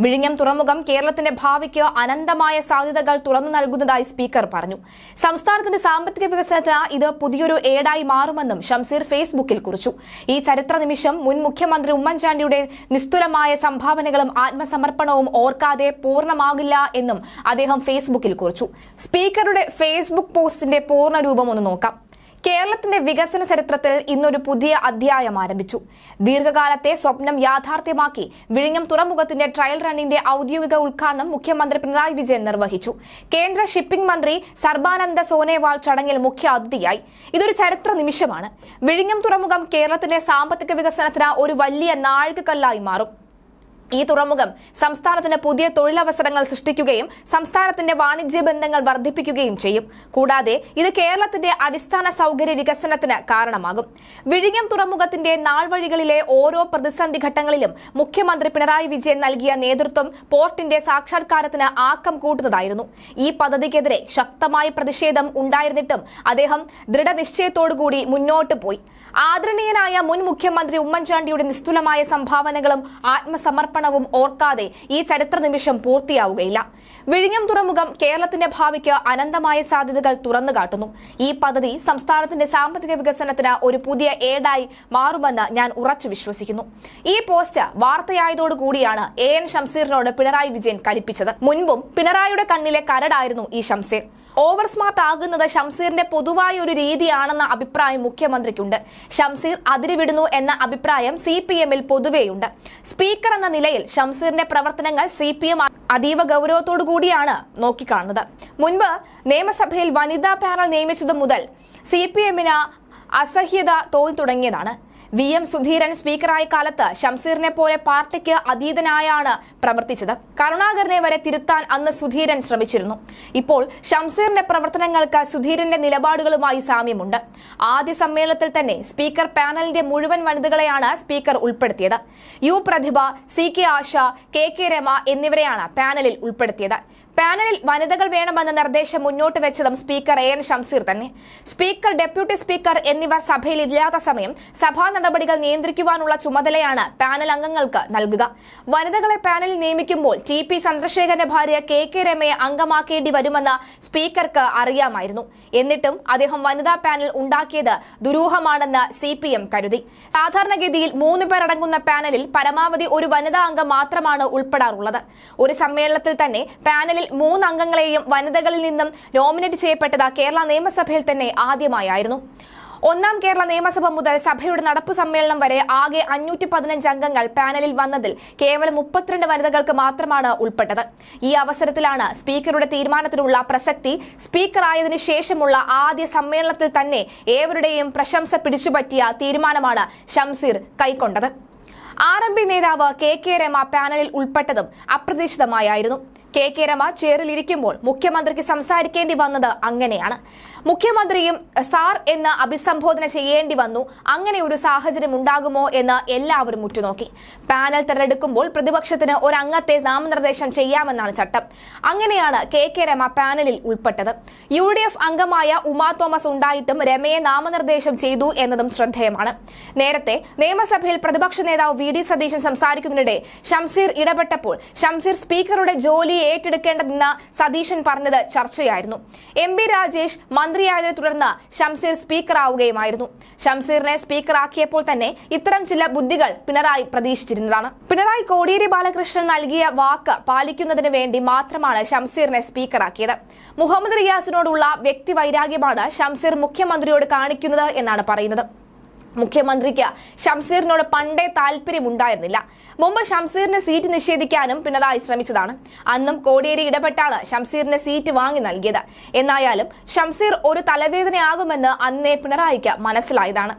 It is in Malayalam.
വിഴിഞ്ഞം തുറമുഖം കേരളത്തിന്റെ ഭാവിക്ക് അനന്തമായ സാധ്യതകൾ തുറന്നു നൽകുന്നതായി സ്പീക്കർ പറഞ്ഞു. സംസ്ഥാനത്തിന്റെ സാമ്പത്തിക വികസനത്തിന് ഇത് പുതിയൊരു ഏടായി മാറുമെന്നും ഷംസീർ ഫേസ്ബുക്കിൽ കുറിച്ചു. ഈ ചരിത്ര നിമിഷം മുൻ മുഖ്യമന്ത്രി ഉമ്മൻചാണ്ടിയുടെ നിസ്തുലമായ സംഭാവനകളും ആത്മസമർപ്പണവും ഓർക്കാതെ പൂർണമാകില്ല എന്നും അദ്ദേഹം ഫേസ്ബുക്കിൽ കുറിച്ചു. സ്പീക്കറുടെ ഫേസ്ബുക്ക് പോസ്റ്റിന്റെ പൂർണ രൂപം ഒന്ന് നോക്കാം. കേരളത്തിന്റെ വികസന ചരിത്രത്തിൽ ഇന്നൊരു പുതിയ അധ്യായം ആരംഭിച്ചു. ദീർഘകാലത്തെ സ്വപ്നം യാഥാർത്ഥ്യമാക്കി വിഴിഞ്ഞം തുറമുഖത്തിന്റെ ട്രയൽ റണ്ണിന്റെ ഔദ്യോഗിക ഉദ്ഘാടനം മുഖ്യമന്ത്രി പിണറായി വിജയൻ നിർവഹിച്ചു. കേന്ദ്ര ഷിപ്പിംഗ് മന്ത്രി സർബാനന്ദ സോനേവാൾ ചടങ്ങിൽ മുഖ്യ അതിഥിയായി. ഇതൊരു ചരിത്ര നിമിഷമാണ്. വിഴിഞ്ഞം തുറമുഖം കേരളത്തിന്റെ സാമ്പത്തിക വികസനത്തിന് ഒരു വലിയ നാഴികക്കല്ലായി മാറും. ഈ തുറമുഖം സംസ്ഥാനത്തിന് പുതിയ തൊഴിലവസരങ്ങൾ സൃഷ്ടിക്കുകയും സംസ്ഥാനത്തിന്റെ വാണിജ്യ ബന്ധങ്ങൾ വർദ്ധിപ്പിക്കുകയും ചെയ്യും. കൂടാതെ ഇത് കേരളത്തിന്റെ അടിസ്ഥാന സൗകര്യ വികസനത്തിന് കാരണമാകും. വിഴിഞ്ഞം തുറമുഖത്തിന്റെ നാൾവഴികളിലെ ഓരോ പ്രതിസന്ധി ഘട്ടങ്ങളിലും മുഖ്യമന്ത്രി പിണറായി വിജയൻ നൽകിയ നേതൃത്വം പോർട്ടിന്റെ സാക്ഷാത്കാരത്തിന് ആക്കം കൂട്ടുന്നതായിരുന്നു. ഈ പദ്ധതിക്കെതിരെ ശക്തമായ പ്രതിഷേധം ഉണ്ടായിരുന്നിട്ടും അദ്ദേഹം ദൃഢനിശ്ചയത്തോടുകൂടി മുന്നോട്ട് പോയി. ആദരണീയനായ മുൻ മുഖ്യമന്ത്രി ഉമ്മൻചാണ്ടിയുടെ നിസ്തുലമായ സംഭാവനകളും ആത്മസമർപ്പണവും ഓർക്കാതെ ഈ ചരിത്ര നിമിഷം പൂർത്തിയാവുകയില്ല. വിഴിഞ്ഞം തുറമുഖം കേരളത്തിന്റെ ഭാവിക്ക് അനന്തമായ സാധ്യതകൾ തുറന്നു കാട്ടുന്നു. ഈ പദ്ധതി സംസ്ഥാനത്തിന്റെ സാമ്പത്തിക വികസനത്തിന് ഒരു പുതിയ ഏടായി മാറുമെന്ന് ഞാൻ ഉറച്ചു വിശ്വസിക്കുന്നു. ഈ പോസ്റ്റ് വാർത്തയായതോടുകൂടിയാണ് എ എൻ ഷംസീറിനോട് പിണറായി വിജയൻ കലിപ്പിച്ചത്. മുൻപും പിണറായിയുടെ കണ്ണിലെ കരടായിരുന്നു ഈ ഷംസീർ ഓവർ സ്മാർട്ട് ആകുന്നത് ഷംസീറിന്റെ പൊതുവായ ഒരു രീതിയാണെന്ന അഭിപ്രായം മുഖ്യമന്ത്രിക്കുണ്ട്. ഷംസീർ അതിരുവിടുന്നു എന്ന അഭിപ്രായം സി പി എമ്മിൽ പൊതുവെയുണ്ട്. സ്പീക്കർ എന്ന നിലയിൽ ഷംസീറിന്റെ പ്രവർത്തനങ്ങൾ സി പി എം അതീവ ഗൗരവത്തോടു കൂടിയാണ് നോക്കിക്കാണുന്നത്. മുൻപ് നിയമസഭയിൽ വനിതാ പാനൽ നിയമിച്ചതു മുതൽ സി പി എമ്മിന് അസഹ്യത തോന്നി തുടങ്ങിയതാണ്. വി എം സുധീരൻ സ്പീക്കറായ കാലത്ത് ഷംസീറിനെ പോലെ പാർട്ടിക്ക് അതീതനായാണ് പ്രവർത്തിച്ചത്. കരുണാകരനെ വരെ തിരുത്താൻ അന്ന് സുധീരൻ ശ്രമിച്ചിരുന്നു. ഇപ്പോൾ ഷംസീറിന്റെ പ്രവർത്തനങ്ങൾക്ക് സുധീരന്റെ നിലപാടുകളുമായി സാമ്യമുണ്ട്. ആദ്യ സമ്മേളനത്തിൽ തന്നെ സ്പീക്കർ പാനലിന്റെ മുഴുവൻ വനിതകളെയാണ് സ്പീക്കർ ഉൾപ്പെടുത്തിയത്. U Prathibha C K Asha K K Rema എന്നിവരെയാണ് പാനലിൽ ഉൾപ്പെടുത്തിയത്. പാനലിൽ വനിതകൾ വേണമെന്ന നിർദ്ദേശം മുന്നോട്ട് വെച്ചതും സ്പീക്കർ എ എൻ ഷംസീർ തന്നെ. സ്പീക്കർ ഡെപ്യൂട്ടി സ്പീക്കർ എന്നിവർ സഭയിൽ ഇല്ലാത്ത സമയം സഭാ നടപടികൾ നിയന്ത്രിക്കുവാനുള്ള ചുമതലയാണ് പാനൽ അംഗങ്ങൾക്ക് നൽകുക. വനിതകളെ പാനലിൽ നിയമിക്കുമ്പോൾ ടി പി ചന്ദ്രശേഖരന്റെ ഭാര്യ കെ കെ രമയെ അംഗമാക്കേണ്ടി വരുമെന്ന് സ്പീക്കർക്ക് അറിയാമായിരുന്നു. എന്നിട്ടും അദ്ദേഹം വനിതാ പാനൽ ഉണ്ടാക്കിയത് ദുരൂഹമാണെന്ന് സി പി എം കരുതി. സാധാരണഗതിയിൽ മൂന്ന് പേരടങ്ങുന്ന പാനലിൽ പരമാവധി ഒരു വനിതാ അംഗം മാത്രമാണ് ഉൾപ്പെടാറുള്ളത്. ഒരു സമ്മേളനത്തിൽ തന്നെ പാനലിൽ മൂന്ന് അംഗങ്ങളെയും വനിതകളിൽ നിന്നും നോമിനേറ്റ് ചെയ്യപ്പെട്ടത് കേരള നിയമസഭയിൽ തന്നെ ആദ്യമായായിരുന്നു. ഒന്നാം കേരള നിയമസഭ മുതൽ സഭയുടെ നടപ്പ് സമ്മേളനം വരെ ആകെ അഞ്ഞൂറ്റി പതിനഞ്ച് അംഗങ്ങൾ പാനലിൽ വന്നതിൽ കേവലം മുപ്പത്തിരണ്ട് വനിതകൾക്ക് മാത്രമാണ് ഉൾപ്പെട്ടത്. ഈ അവസരത്തിലാണ് സ്പീക്കറുടെ തീരുമാനത്തിനുള്ള പ്രസക്തി സ്പീക്കറായതിനു ശേഷമുള്ള ആദ്യ സമ്മേളനത്തിൽ തന്നെ ഏവരുടെയും പ്രശംസ പിടിച്ചുപറ്റിയ തീരുമാനമാണ് ഷംസീർ കൈക്കൊണ്ടത്. ആർ എം പി നേതാവ് കെ കെ രമ പാനലിൽ ഉൾപ്പെട്ടതും അപ്രതീക്ഷിതമായിരുന്നു കെ കെ രമ ചേറിലിരിക്കുമ്പോൾ മുഖ്യമന്ത്രിക്ക് സംസാരിക്കേണ്ടി വന്നത് അങ്ങനെയാണ്. മുഖ്യമന്ത്രിയും സാർ എന്ന് അഭിസംബോധന ചെയ്യേണ്ടി വന്നു. അങ്ങനെ ഒരു സാഹചര്യം ഉണ്ടാകുമോ എന്ന് എല്ലാവരും ഉറ്റുനോക്കി. പാനൽ തെരഞ്ഞെടുക്കുമ്പോൾ പ്രതിപക്ഷത്തിന് ഒരു അംഗത്തെ നാമനിർദ്ദേശം ചെയ്യാമെന്നാണ് ചട്ടം. അങ്ങനെയാണ് കെ കെ രമ പാനലിൽ ഉൾപ്പെട്ടത്. യു ഡി എഫ് അംഗമായ ഉമാ തോമസ് ഉണ്ടായിട്ടും രമയെ നാമനിർദ്ദേശം ചെയ്തു എന്നതും ശ്രദ്ധേയമാണ്. നേരത്തെ നിയമസഭയിൽ പ്രതിപക്ഷ നേതാവ് വി. ഡി സതീശൻ സംസാരിക്കുന്നതിനിടെ ഷംസീർ ഇടപെട്ടപ്പോൾ ഷംസീർ സ്പീക്കറുടെ ജോലി ഏറ്റെടുക്കേണ്ടതെന്ന് സതീശൻ പറഞ്ഞത് ചർച്ചയായിരുന്നു. എം ബി രാജേഷ് മന്ത്രിയായതിനെ തുടർന്ന് ഷംസീർ സ്പീക്കറാവുകയുമായിരുന്നു. ഷംസീറിനെ സ്പീക്കറാക്കിയപ്പോൾ തന്നെ ഇത്തരം ചില ബുദ്ധികൾ പിണറായി പ്രതീക്ഷിച്ചിരുന്നതാണ്. പിണറായി കോടിയേരി ബാലകൃഷ്ണൻ നൽകിയ വാക്ക് പാലിക്കുന്നതിന് വേണ്ടി മാത്രമാണ് ഷംസീറിനെ സ്പീക്കറാക്കിയത്. മുഹമ്മദ് റിയാസിനോടുള്ള വ്യക്തി വൈരാഗ്യമാണ് ഷംസീർ മുഖ്യമന്ത്രിയോട് കാണിക്കുന്നത് എന്നാണ് പറയുന്നത്. മുഖ്യമന്ത്രിക്ക് ഷംസീറിനോട് പണ്ടേ താല്പര്യമുണ്ടായിരുന്നില്ല. മുമ്പ് ഷംസീറിന് സീറ്റ് നിഷേധിക്കാനും പിണറായി ശ്രമിച്ചതാണ്. അന്നും കോടിയേരി ഇടപെട്ടാണ് ഷംസീറിന് സീറ്റ് വാങ്ങി നൽകിയത്. എന്നായാലും ഷംസീർ ഒരു തലവേദനയാകുമെന്ന് അന്നേ പിണറായിക്ക് മനസ്സിലായതാണ്.